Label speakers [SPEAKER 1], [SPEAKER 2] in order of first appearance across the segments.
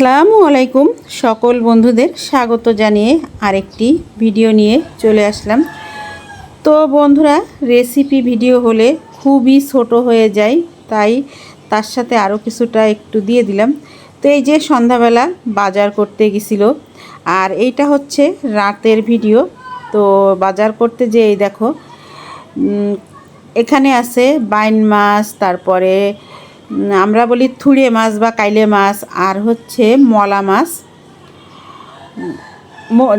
[SPEAKER 1] আসসালামু আলাইকুম সকল বন্ধুদের স্বাগত জানিয়ে আরেকটি ভিডিও নিয়ে চলে আসলাম। তো বন্ধুরা রেসিপি ভিডিও হলে খুবই ছোট হয়ে যায়, তাই তার সাথে আরও কিছুটা একটু দিয়ে দিলাম। তো এই যে সন্ধ্যাবেলা বাজার করতে গেছিল, আর এইটা হচ্ছে রাতের ভিডিও তো বাজার করতে যে এই দেখো এখানে আছে বাইন মাছ, তারপরে আমরা বলি থুড়ে মাছ বা কাইলে মাছ, আর হচ্ছে মলা মাছ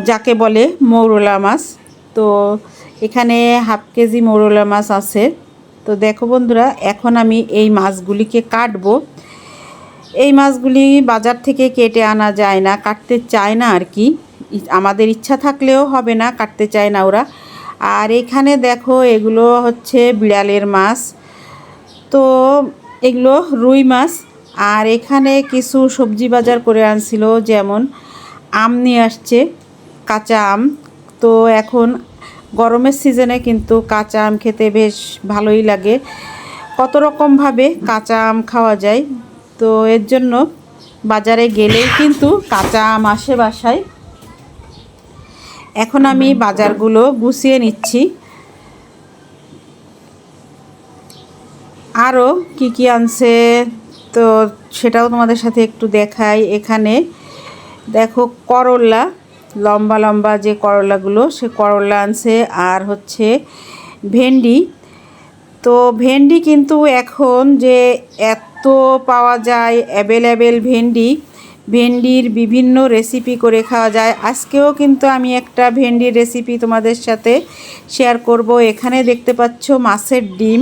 [SPEAKER 1] যাকে বলে মৌরলা মাছ। তো এখানে হাফ কেজি মৌরলা মাছ আছে। তো দেখো বন্ধুরা, এখন আমি এই মাছগুলিকে কাটবো। এই মাছগুলি বাজার থেকে কেটে আনা যায় না, কাটতে চায় না আর কি। আমাদের ইচ্ছা থাকলেও হবে না, কাটতে চায় না ওরা। আর এখানে দেখো, এগুলো হচ্ছে বিড়ালের মাছ। তো এগুলো রুই মাছ। আর এখানে কিছু সবজি বাজার করে আনছিল, যেমন আম নিয়ে আসছে, কাঁচা আম। তো এখন গরমের সিজনে কিন্তু কাঁচা আম খেতে বেশ ভালোই লাগে। কত রকমভাবে কাঁচা আম খাওয়া যায়, তো এর জন্য বাজারে গেলেই কিন্তু কাঁচা আম আসে বাসায়। এখন আমি বাজারগুলো গুছিয়ে নিচ্ছি। আরও কি কি আনছে? তো সেটাও তোমাদের সাথে একটু দেখাই। এখানে দেখো করলা, লম্বা লম্বা যে করলাগুলো, সে করলা আনছে। আর হচ্ছে ভেন্ডি। তো ভেন্ডি কিন্তু এখন যে এত পাওয়া যায় অ্যাভেলেবেল ভেন্ডি, ভেন্ডির বিভিন্ন রেসিপি করে খাওয়া যায়। আজকেও কিন্তু আমি একটা ভেন্ডির রেসিপি তোমাদের সাথে শেয়ার করব। এখানে দেখতে পাচ্ছ মাছের ডিম।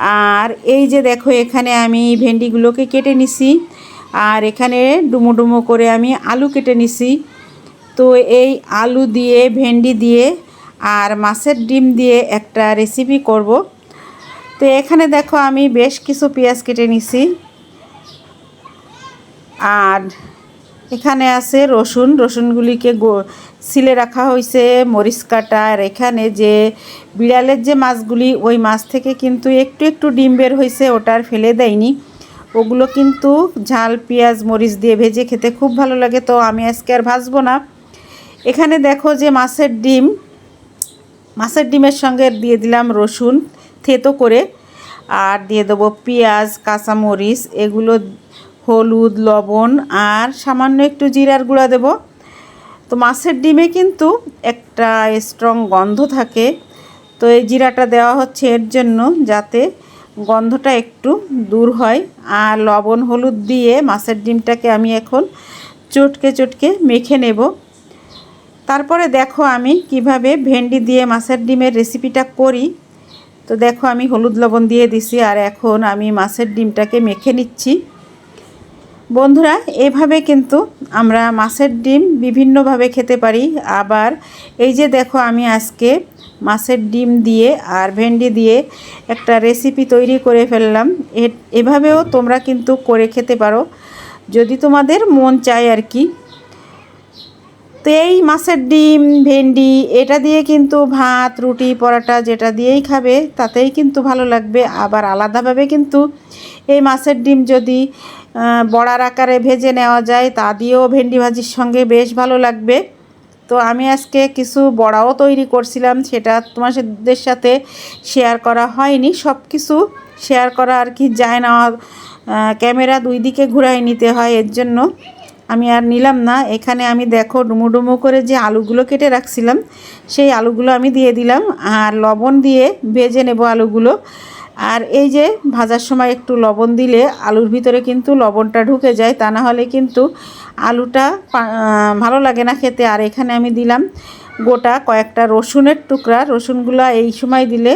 [SPEAKER 1] আর এই যে দেখো, এখানে আমি ভেন্ডিগুলোকে কেটে নিছি। আর এখানে ডুমো ডুমো করে আমি আলু কেটে নিছি। তো এই আলু দিয়ে, ভেন্ডি দিয়ে আর মাছের ডিম দিয়ে একটা রেসিপি করব। তো এখানে দেখো, আমি বেশ কিছু পেঁয়াজ কেটে নিছি। আর এখানে আছে রসুন। রসুনগুলিকে গো- সিলে রাখা হয়েছে মরিচ কাটা। আর এখানে যে বিড়ালের যে মাছগুলি, ওই মাছ থেকে কিন্তু একটু একটু ডিম বের হয়েছে ওটা আর ফেলে দেয়নি। ওগুলো কিন্তু ঝাল, পেঁয়াজ, মরিচ দিয়ে ভেজে খেতে খুব ভালো লাগে, তো আমি আজকে আর ভাজবো না। এখানে দেখো যে মাছের ডিম, মাছের ডিমের সঙ্গে দিয়ে দিলাম রসুন থেতো করে। আর দিয়ে দেবো পেঁয়াজ, কাঁচামরিচ, এগুলো হলুদ, লবণ আর সামান্য একটু জিরার গুঁড়া দেব। তো মাছের ডিমে কিন্তু একটা স্ট্রং গন্ধ থাকে। তো এই জিরাটা দেওয়া হচ্ছে এর জন্য যাতে গন্ধটা একটু দূর হয়। আর লবণ, হলুদ দিয়ে মাছের ডিমটাকে আমি এখন চটকে চটকে মেখে নেব। তারপরে দেখো আমি কীভাবে ভেন্ডি দিয়ে মাছের ডিমের রেসিপিটা করি। তো দেখো আমি হলুদ, লবণ দিয়ে দিছি আর এখন আমি মাছের ডিমটাকে মেখে নিচ্ছি। বন্ধুরা, এভাবে কিন্তু আমরা মাছের ডিম বিভিন্নভাবে খেতে পারি। আবার এই যে দেখো, আমি আজকে মাছের ডিম দিয়ে আর ভেন্ডি দিয়ে একটা রেসিপি তৈরি করে ফেললাম। এভাবেও তোমরা কিন্তু করে খেতে পারো। যদি তোমাদের মন চায় আর কি। তো এই মাছের ডিম, ভেন্ডি, এটা দিয়ে কিন্তু ভাত, রুটি, পরোটা যেটা দিয়েই খাবে, তাতেই কিন্তু ভালো লাগবে। আবার আলাদাভাবে কিন্তু এই মাছের ডিম যদি বড়ার আকারে ভেজে নেওয়া যায়, তা দিয়েও ভেন্ডি ভাজির সঙ্গে বেশ ভালো লাগবে। তো আমি আজকে কিছু বড়াও তৈরি করছিলাম, সেটা তোমাদের সাথে শেয়ার করা হয়নি। সব কিছু শেয়ার করা আর কি যায় না ক্যামেরা দুই দিকে ঘুরাই নিতে হয়, এর জন্য আমি আর নিলাম না। এখানে আমি দেখো ডুমো ডুমো করে যে আলুগুলো কেটে রাখছিলাম, সেই আলুগুলো আমি দিয়ে দিলাম, আর লবণ দিয়ে ভেজে নেব আলুগুলো। আর এই যে ভাজার সময় একটু লবণ দিলে আলুর ভিতরে কিন্তু লবণটা ঢুকে যায়, তা না হলে কিন্তু আলুটা ভালো লাগে না খেতে। আর এখানে আমি দিলাম গোটা কয়েকটা রসুনের টুকরা। রসুনগুলো এই সময় দিলে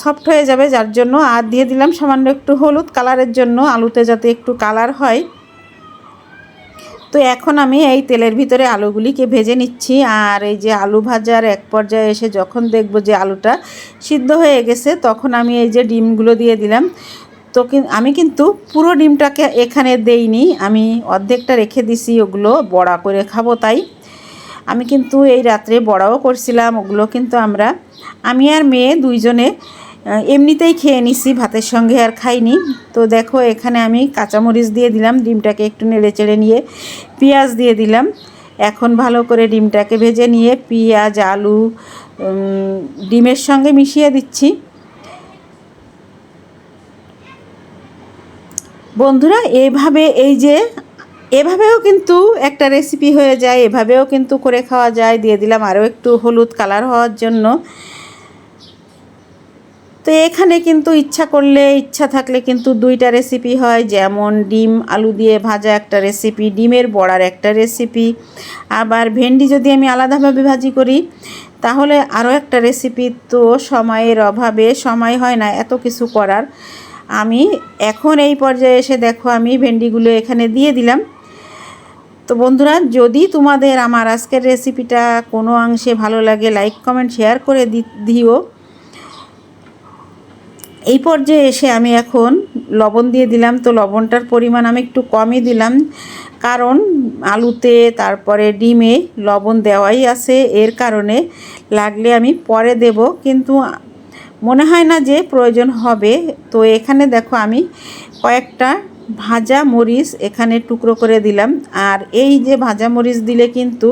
[SPEAKER 1] সফট হয়ে যাবে যার জন্য। আর দিয়ে দিলাম সামান্য একটু হলুদ কালারের জন্য। আলুতে যাতে একটু কালার হয় তো এখন আমি এই তেলের ভিতরে আলুগুলিকে ভেজে নিচ্ছি। আর এই যে আলু ভাজার এক পর্যায়ে এসে যখন দেখব যে আলুটা সিদ্ধ হয়ে গেছে, তখন আমি এই যে ডিমগুলো দিয়ে দিলাম। তো আমি কিন্তু পুরো ডিমটাকে এখানে দেইনি, আমি অর্ধেকটা রেখে দিছি, ওগুলো বড়া করে খাব তাই। আমি কিন্তু এই রাত্রে বড়াও করছিলাম, ওগুলো কিন্তু আমরা, আমি আর মেয়ে দুইজনে এমনিতেই খেয়ে নিছি, ভাতের সঙ্গে আর খাইনি। তো দেখো, এখানে আমি কাঁচামরিচ দিয়ে দিলাম, ডিমটাকে একটু নেড়ে চেড়ে নিয়ে পেঁয়াজ দিয়ে দিলাম। এখন ভালো করে ডিমটাকে ভেজে নিয়ে পেঁয়াজ, আলু ডিমের সঙ্গে মিশিয়ে দিচ্ছি। বন্ধুরা এইভাবে এই যে, এভাবেও কিন্তু একটা রেসিপি হয়ে যায়, এভাবেও কিন্তু করে খাওয়া যায়। দিয়ে দিলাম আরও একটু হলুদ কালার হওয়ার জন্য। তো এখানে কিন্তু ইচ্ছা করলে, ইচ্ছা থাকলে কিন্তু দুইটা রেসিপি হয়। যেমন ডিম, আলু দিয়ে ভাজা একটা রেসিপি ডিমের বড়ার একটা রেসিপি আবার ভেন্ডি যদি আমি আলাদাভাবে ভাজি করি, তাহলে আরও একটা রেসিপি তো সময়ের অভাবে, সময় হয় না এত কিছু করার। আমি এখন এই পর্যায়ে এসে দেখো, আমি ভেন্ডিগুলো এখানে দিয়ে দিলাম। তো বন্ধুরা, যদি তোমাদের আমার আজকের রেসিপিটা কোনো অংশে ভালো লাগে লাইক কমেন্ট শেয়ার করে দিও। এই পর্যায়ে এসে আমি এখন লবণ দিয়ে দিলাম। তো লবণটার পরিমাণ আমি একটু কমই দিলাম। কারণ আলুতে, তারপরে ডিমে লবণ দেওয়াই আছে। এর কারণে লাগলে আমি পরে দেব। কিন্তু মনে হয় না যে প্রয়োজন হবে। তো এখানে দেখো আমি কয়েকটা ভাজা মরিচ এখানে টুকরো করে দিলাম। আর এই যে ভাজা মরিচ দিলে কিন্তু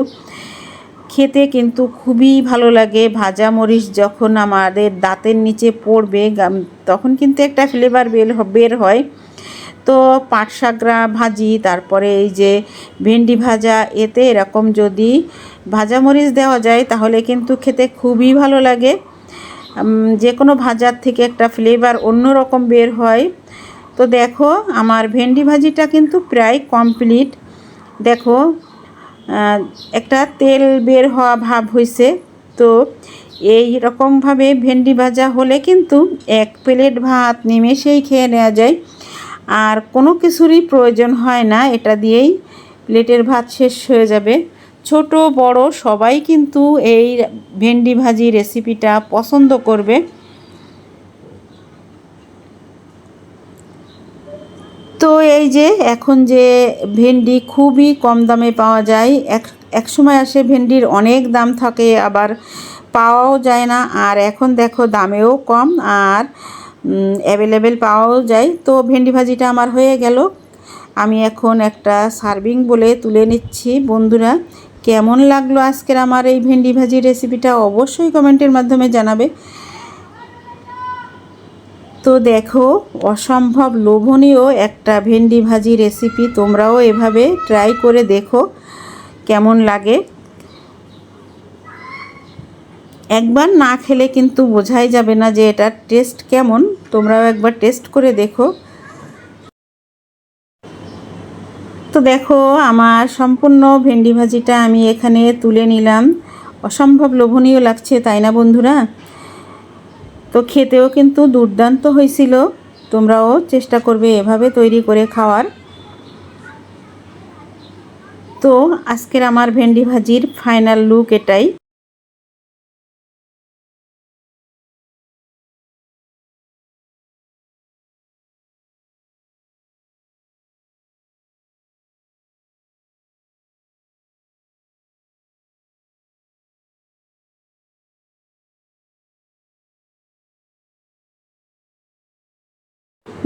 [SPEAKER 1] খেতে কিন্তু খুবই ভালো লাগে। ভাজা মরিচ যখন আমাদের দাঁতের নিচে পড়বে তখন কিন্তু একটা ফ্লেভার বের বের হয়। তো পাট শাকরা ভাজি, তারপরে এই যে ভেন্ডি ভাজা, এতে এরকম যদি ভাজা মরিচ দেওয়া যায়, তাহলে কিন্তু খেতে খুবই ভালো লাগে। যে কোনো ভাজার থেকে একটা ফ্লেভার অন্যরকম বের হয়। তো দেখো, আমার ভেন্ডি ভাজিটা কিন্তু প্রায় কমপ্লিট দেখো একটা তেল বের হওয়া ভাব হয়েছে তো এই রকমভাবে ভেন্ডি ভাজা হলে কিন্তু এক প্লেট ভাত নিমেষেই খেয়ে নেওয়া যায়। আর কোনো কিছুরই প্রয়োজন হয় না, এটা দিয়েই প্লেটের ভাত শেষ হয়ে যাবে। ছোট, বড় সবাই কিন্তু এই ভেন্ডি ভাজি রেসিপিটা পছন্দ করবে। তো এই যে এখন যে ভেন্ডি খুবই কম দামে পাওয়া যায়, এক এক সময় আসে ভেন্ডির অনেক দাম থাকে, আবার পাওয়াও যায় না, আর এখন দেখো দামেও কম, আর অ্যাভেলেবেল পাওয়াও যায়। তো ভেন্ডি ভাজিটা আমার হয়ে গেল। আমি এখন একটা সার্ভিং বলে তুলে নিচ্ছি। বন্ধুরা, কেমন লাগল আজকের আমার এই ভেন্ডি ভাজি রেসিপিটা অবশ্যই কমেন্টের মাধ্যমে জানাবে। তো দেখো, অসম্ভব লোভনীয় একটা ভেন্ডি ভাজি রেসিপি তোমরাও এভাবে ট্রাই করে দেখো কেমন লাগে। একবার না খেলে কিন্তু বোঝাই যাবে না যে এটার টেস্ট কেমন, তোমরাও একবার টেস্ট করে দেখো। তো দেখো, আমার সম্পূর্ণ ভেন্ডি ভাজিটা আমি এখানে তুলে নিলাম। অসম্ভব লোভনীয় লাগছে, তাই না বন্ধুরা? তো খেতেও কিন্তু দুর্দান্ত হয়েছিল। তোমরাও চেষ্টা করবে এভাবে তৈরি করে খাওয়ার। তো আজকের আমার ভেন্ডি ভাজির ফাইনাল লুক এটাই।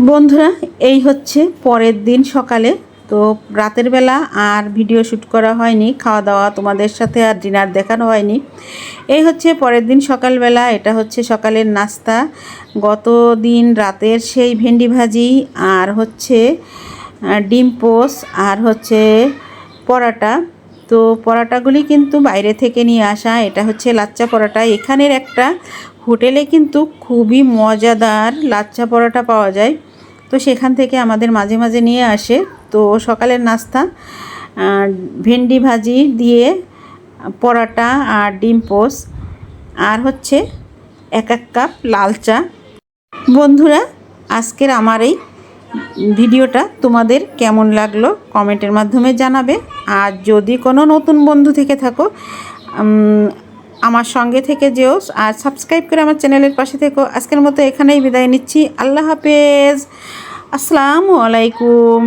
[SPEAKER 1] বন্ধুরা, এই হচ্ছে পরের দিন সকালে। তো রাতের বেলা আর ভিডিও শ্যুট করা হয়নি, খাওয়া দাওয়া তোমাদের সাথে আর ডিনার দেখানো হয়নি। এই হচ্ছে পরের দিন সকালবেলা, এটা হচ্ছে সকালের নাস্তা। গত দিন রাতের সেই ভেন্ডি ভাজি আর হচ্ছে ডিম পোস আর হচ্ছে পরাটা। তো পরাটাগুলি কিন্তু বাইরে থেকে নিয়ে আসা, এটা হচ্ছে লাচ্চা পরাটা। এখানের একটা হোটেলে কিন্তু খুবই মজাদার লাচ্চা পরোটা পাওয়া যায়। তো সেখান থেকে আমাদের মাঝে মাঝে নিয়ে আসে। তো সকালের নাস্তা ভেন্ডি ভাজি দিয়ে পরোটা আর ডিম পোস। আর হচ্ছে এক এক কাপ লাল চা। বন্ধুরা, আজকের আমার এই ভিডিওটা তোমাদের কেমন লাগল কমেন্টের মাধ্যমে জানাবে। আর যদি কোনো নতুন বন্ধু থেকে থাকো আমার সঙ্গে থেকে যেও আর সাবস্ক্রাইব করে আমার চ্যানেলের পাশে থেকো। আজকের মতো এখানেই বিদায় নিচ্ছি। আল্লাহ হাফেজ। আসসালামু আলাইকুম।